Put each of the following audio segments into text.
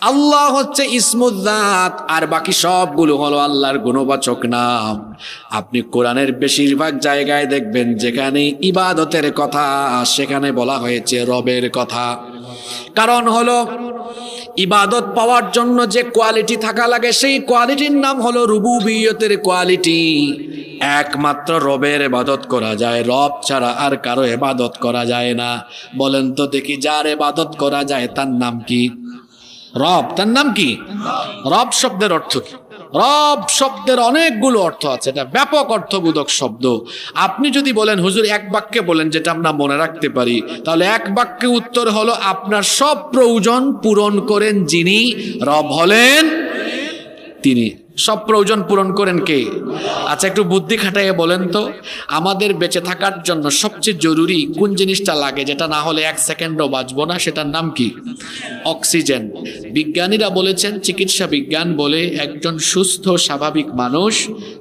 আল্লাহ হচ্ছে ইসমুদ্দাত আর বাকি সবগুলো হলো আল্লাহর গুণবাচক নাম। আপনি কোরআনের বেশিরভাগ জায়গায় দেখবেন যেখানে ইবাদতের কথা, সেখানে বলা হয়েছে রবের কথা। কারণ হলো, ইবাদত পাওয়ার জন্য যে কোয়ালিটি থাকা লাগে, সেই কোয়ালিটির নাম হলো রুবুবিয়তের কোয়ালিটি। একমাত্র রবের এবাদত করা যায়, রব ছাড়া আর কারও এবাদত করা যায় না। বলেন তো দেখি, যার এবাদত করা যায়, তার নাম কি? রব, তার নাম কি? রব শব্দের অর্থ কি? রব শব্দের অনেকগুলো অর্থ আছে, এটা ব্যাপক অর্থবোধক শব্দ। আপনি যদি বলেন, হুজুর, এক বাক্যে বলেন যেটা আমরা মনে রাখতে পারি, তাহলে এক বাক্যে উত্তর হলো, আপনার সব প্রয়োজন পূরণ করেন যিনি, রব হলেন তিনি। সব প্রয়োজন পূরণ করেন কে? আচ্ছা একটু বুদ্ধি খাটাইয়ে বলেন তো। আমাদের বেঁচে থাকার জন্য সবচেয়ে জরুরি কোন জিনিসটা লাগে, যেটা না হলে এক সেকেন্ডও বাঁচব না, সেটার নাম কি? অক্সিজেন। বিজ্ঞানীরা বলেছেন, চিকিৎসা বিজ্ঞান বলে একজন সুস্থ, স্বাভাবিক মানুষ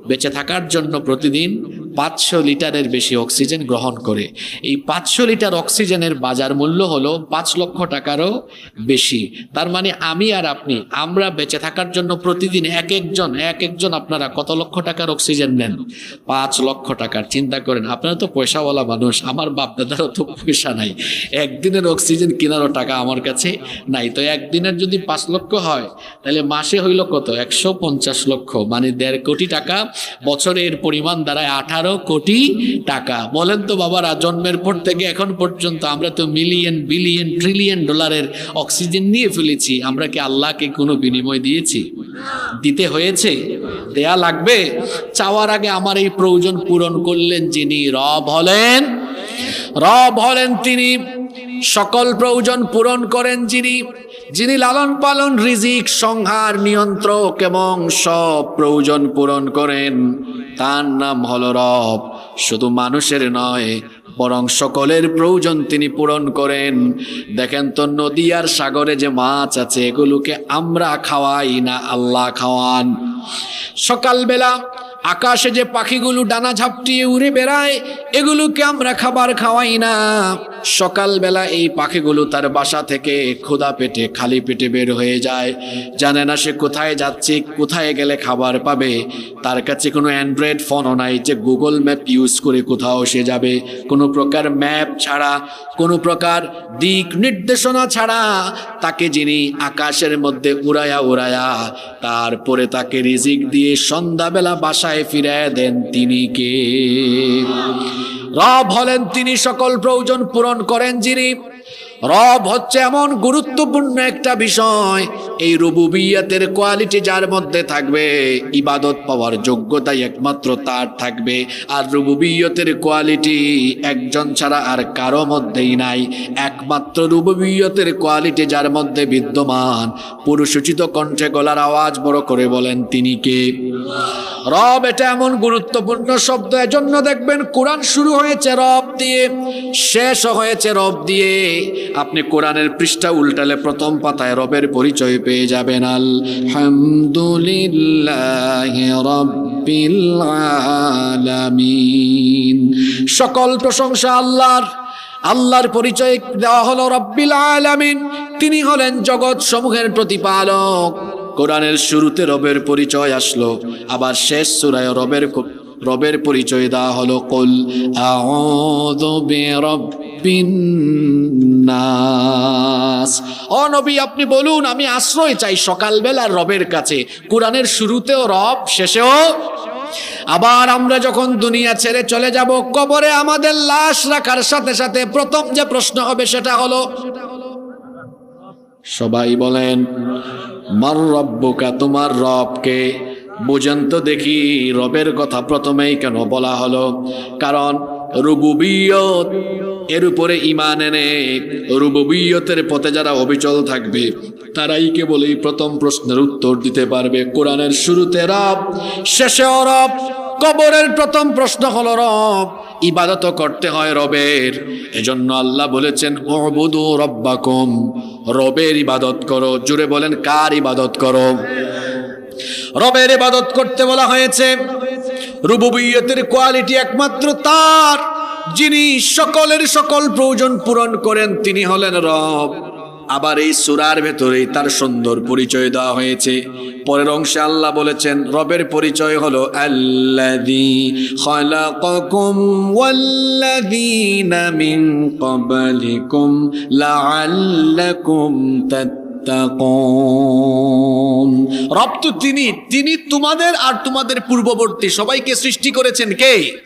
বেঁচে থাকার জন্য প্রতিদিন পাঁচশো লিটারের বেশি অক্সিজেন গ্রহণ করে। এই পাঁচশো লিটার অক্সিজেনের বাজার মূল্য হলো পাঁচ লক্ষ টাকারও বেশি। তার মানে আমি আর আপনি, আমরা বেঁচে থাকার জন্য প্রতিদিন এক একজন এক একজন আপনারা কত লক্ষ টাকার অক্সিজেন নেন? পাঁচ লক্ষ টাকার, চিন্তা করেন। আপনারা তো পয়সাওয়ালা মানুষ, আমার বাপ দাদারও তো পয়সা নাই। একদিনের অক্সিজেন কেনারও টাকা আমার কাছে নাই। তো একদিনের যদি পাঁচ লক্ষ হয়, তাহলে মাসে হইল কত? একশো পঞ্চাশ লক্ষ মানে দেড় কোটি টাকা। বছরের পরিমাণ দাঁড়ায় আঠারো কোটি টাকা। বলেন তো বাবারা, জন্মের পর থেকে এখন পর্যন্ত আমরা তো মিলিয়ন বিলিয়ন ট্রিলিয়ন ডলারের অক্সিজেন নিয়ে ফেলেছি। আমরা কি আল্লাহকে কোনো বিনিময় দিয়েছি? দিতে হয়েছে? দেয়া লাগবে? চাওয়ার আগে আমার এই প্রয়োজন পূরণ করলেন যিনি রব হলেন। রব হলেন তিনি। সকল প্রয়োজন পূরণ করেন যিনি। যিনি লালন পালন, রিজিক, সংহার, নিয়ন্ত্রক এবং সব প্রয়োজন পূরণ করেন। তার নাম হল রব। শুধু মানুষের নয়, বরং সকলের প্রয়োজন তিনি পূরণ করেন। দেখেন তো, নদী আর সাগরে যে মাছ আছে, এগুলোকে আমরা খাওয়াই না, আল্লাহ খাওয়ান। সকালবেলা আকাশে যে পাখিগুলো ডানা ঝাপটিয়ে উড়ে বেড়ায়, এগুলোকে আমরা খাবার খাওয়াই না। সকালবেলা এই পাখিগুলো তার বাসা থেকে ক্ষুধা পেটে, খালি পেটে বের হয়ে যায়। জানে না সে কোথায় যাচ্ছে, কোথায় গেলে খাবার পাবে। তার কাছে কোনো অ্যান্ড্রয়েড ফোনও নাই যে গুগল ম্যাপ ইউজ করে কোথাও সে যাবে। কোনো প্রকার ম্যাপ ছাড়া, কোনো প্রকার দিক নির্দেশনা ছাড়া তাকে যিনি আকাশের মধ্যে উড়ায়া উড়ায়া, তারপরে তাকে রিজিক দিয়ে সন্ধ্যাবেলা বাসায় ফিরায় দেন তিনি কে? রব হলেন তিনি সকল প্রয়োজন পূরণ করেন যিনি। রব হচ্ছে এমন গুরুত্বপূর্ণ একটা বিষয়, এই রুবুবিয়াতের কোয়ালিটি যার মধ্যে থাকবে, ইবাদত পাওয়ার যোগ্যতাই একমাত্র তার থাকবে, আর রুবুবিয়তের কোয়ালিটি একজন ছাড়া আর কারও মধ্যেই নাই। একমাত্র রুবুবিয়তের কোয়ালিটি যার মধ্যে বিদ্যমান, পুরুষোচিত কণ্ঠে গলার আওয়াজ বড় করে বলেন তিনি কে? রব এটা এমন গুরুত্বপূর্ণ শব্দ, এজন্য দেখবেন কোরআন শুরু হয়েছে রব দিয়ে, শেষ হয়েছে রব দিয়ে। আপনি কোরআনের পৃষ্ঠা উল্টালে প্রথম পাতায় রবের পরিচয় পেয়ে যাবেন। আলহামদুলিল্লাহ আলামিন। সকল প্রশংসা আল্লাহর আল্লাহর পরিচয় দেওয়া হলো রব্বিল আলামিন। তিনি হলেন জগৎ সমূহের প্রতিপালক। কোরআনের শুরুতে রবের পরিচয় আসলো, আবার শেষ সুরায় রবের রবের পরিচয় দেওয়া হলো, কল নাস। ও নবী, আপনি বলুন, আমি আশ্রয় চাই সকালবেলা রবের কাছে। কোরআনের শুরুতেও রব, শেষেও আবার আমরা যখন দুনিয়া ছেড়ে চলে যাব, কবরে আমাদের লাশ রাখার সাথে সাথে প্রথম যে প্রশ্ন হবে সেটা হলো, সবাই বলেন মার রব্বুকা, তোমার রবকে। বুঝেন তো দেখি রবের কথা প্রথমেই কেন বলা হলো। কারণ রুবুবিয়ত, এর উপরে ইমান এনে রুবুবিয়তের পথে যারা অবিচল থাকবে, তারাই কেবল এই প্রথম প্রশ্নের উত্তর দিতে পারবে। কোরআনের শুরুতে রব শেষে রব কবরের প্রথম প্রশ্ন হলো, রব, ইবাদত করতে হয় রবের। এজন্য আল্লাহ বলেছেন ওবুদু রব্বাকুম। রবের ইবাদত করো, জুড়ে বলেন, কার ইবাদত করো? রবের ইবাদত করতে বলা হয়েছে, রুবুবিয়তের কোয়ালিটি একমাত্র তার। যিনি সকলের সকল প্রয়োজন পূরণ করেন, তিনি হলেন রব। আবার এই সুরার ভেতরেই তার সুন্দর পরিচয় দেওয়া হয়েছে। পরের অংশে আল্লাহ বলেছেন, রবের পরিচয় হলো তাত্তাকুন। রব তো তিনি তিনি তোমাদের আর তোমাদের পূর্ববর্তী সবাইকে সৃষ্টি করেছেন কে?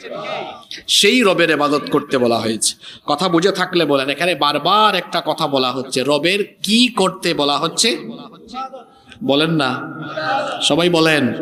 সেই রবের এবাদত করতে বলা হয়েছে। কথা বুঝে থাকলে বলেন, এখানে বারবার একটা কথা বলা হচ্ছে। রবের কি করতে বলা হচ্ছে? বলেন না। সবাই বলেন।